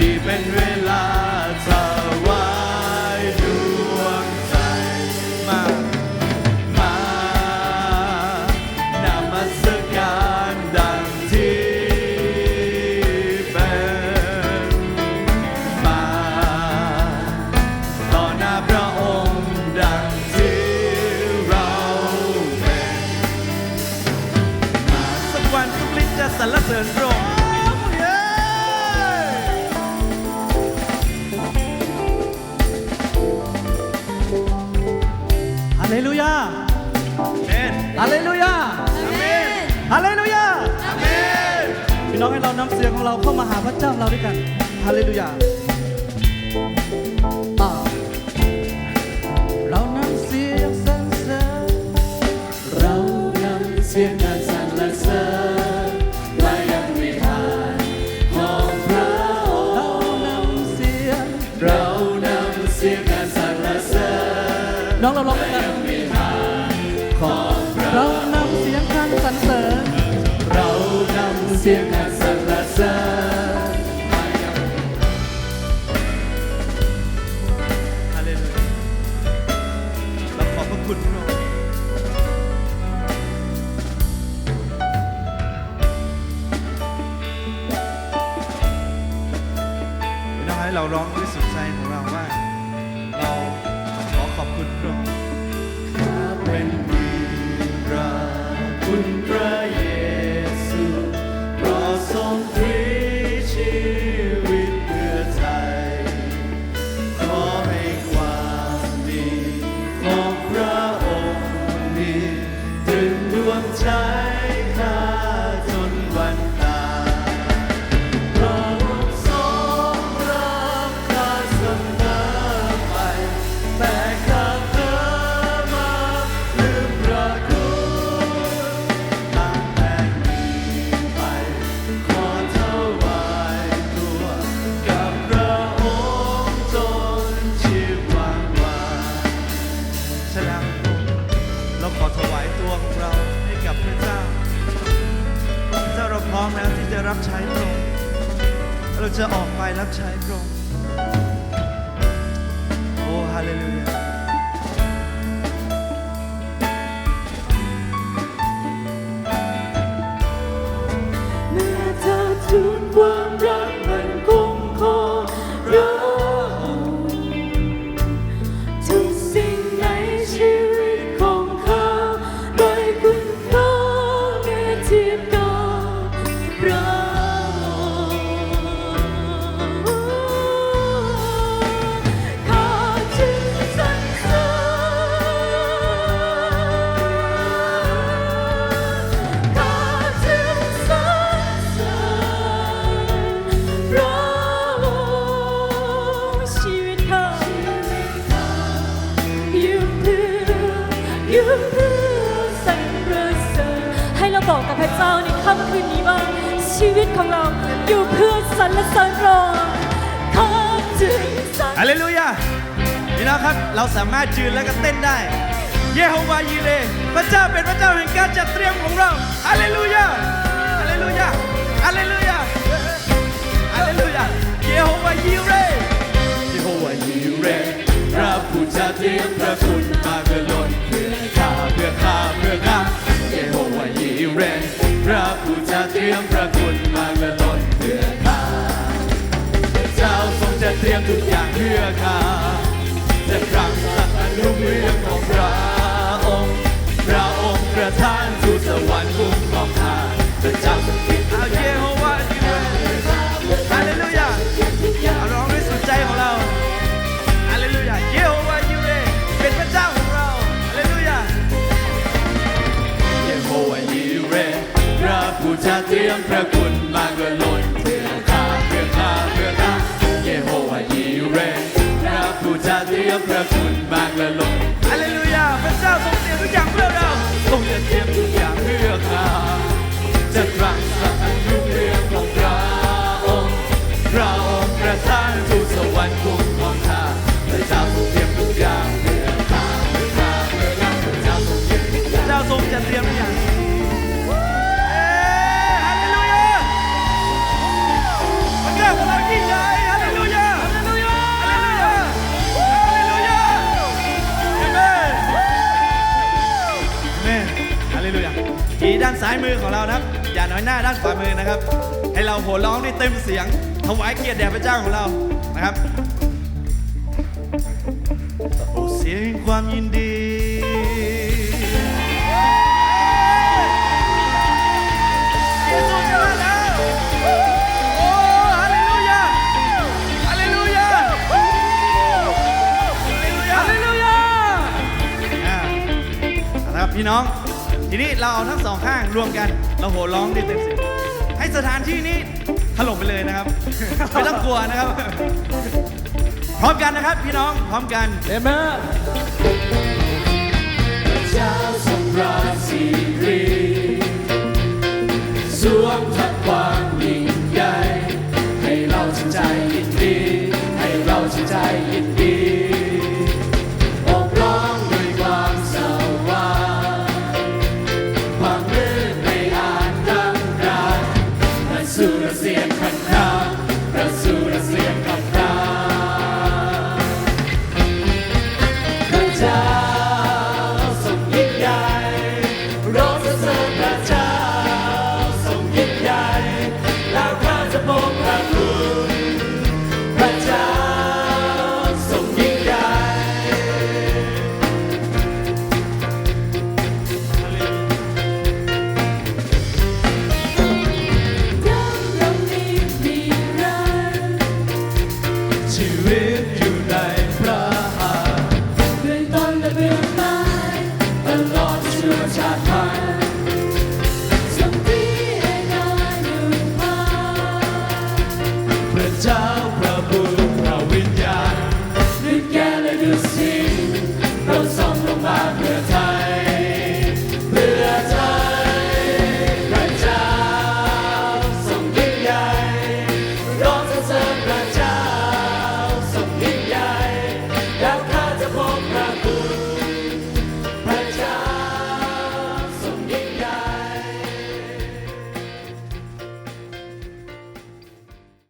ที่เป็นเวลาถวายดวงใจมา มานมัสการดังที่เป็นมา ต่อหน้าพระองค์ดังที่เราเป็นสักวันทุกฤทธิ์จะสรรเสริญพระองค์ เลลูยาเมนฮาเลลูยาอาเมนฮาเลลูยาอาเมนพี่น้องให้เรานำเสียงของเราเข้ามาหาพระเจ้าเราด้วยกันฮาเลลูยาอ่าเรานำเสียงสรรเสริญเรานำเสียงการสรรเสริญและยังวิหารของพระองค์เรานำเสียงเรานำเสียงการสรรเสริญน้องเราร้องด้วยกัน นำเสียงการสรรเสริญฮาเลลูยาเราขอบพระคุณพระองค์พี่น้องให้เราร้องด้วย จะรับใช้พระองค์เราจะออกไปรับใช้พระองค์ อยู่เพื่อสรรเสริญให้เราบอกกับพระเจ้าในค่ำคืนนี้ว่าชีวิตของเราอยู่เพื่อสรรเสริญพระองค์ข้าจึงสรรฮาเลลูยาพี่น้องครับเราสามารถยืนแล้วก็เต้นได้ เยโฮวายีเรพระเจ้าเป็นพระเจ้าแห่งการจัดเตรียมของเราฮาเลลูยาฮาเลลูยาฮาเลลูยาฮาเลลูยาเยโฮวายีเรเยโฮวายีเรพระผู้จัดเตรียมพระคุณ เรพระผู้จะเตรียมพระคุณมาเพื่อล้น จะเตรียมพระคุณมาเพื่อล้นเพื่อข้าเพื่อข้าเพื่อข้าเยโฮวายีเรพระผู้จะเตรียมพระคุณมาเพื่อล้นฮาเลลูยาพระเจ้าทรงเตรียมทุกอย่างเพื่อเราทรงจะเตรียมทุกอย่างเพื่อข้าจะครั้งส ดีด้านซ้ายมือของเรานะครับ อย่าน้อยหน้าด้านขวามือนะครับ ให้เราโห่ร้องด้วยเต็มเสียง ถวายเกียรติแด่พระเจ้าของเรานะครับ โอ้เสียงความยินดีเยซูจะมาแล้วโอ้ฮาเลลูยาฮาเลลูยาฮาเลลูยาฮาเลลูยาอ่านะครับพี่น้อง ทีนี้เราเอาทั้งสองข้างรวมกันเราโห่ร้องด้วยเต็มเสียงให้สถานที่นี้ถล่มไปเลยนะครับ ไม่ต้องกลัวนะครับ พร้อมกันนะครับพี่น้องพร้อมกัน เอเมน